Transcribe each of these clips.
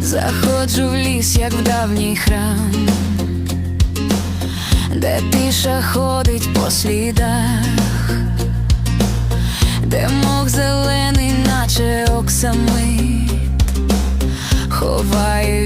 Заходжу в ліс, як в давній храм, де тиша ходить по слідах, де мох зелений, наче оксамит, ховає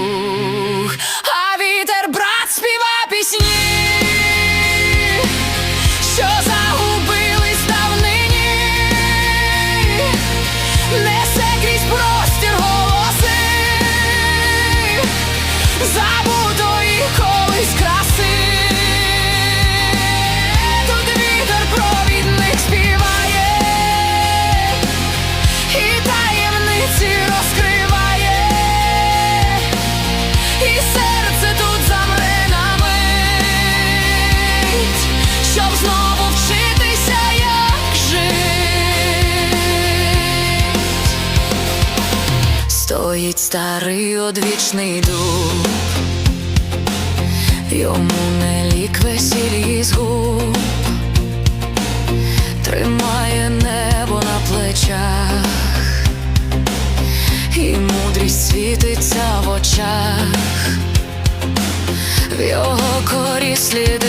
Стоїть старий одвічний дуб, йому не лік весіль з губ, тримає небо на плечах, і мудрість світиться в очах, в його корі слід.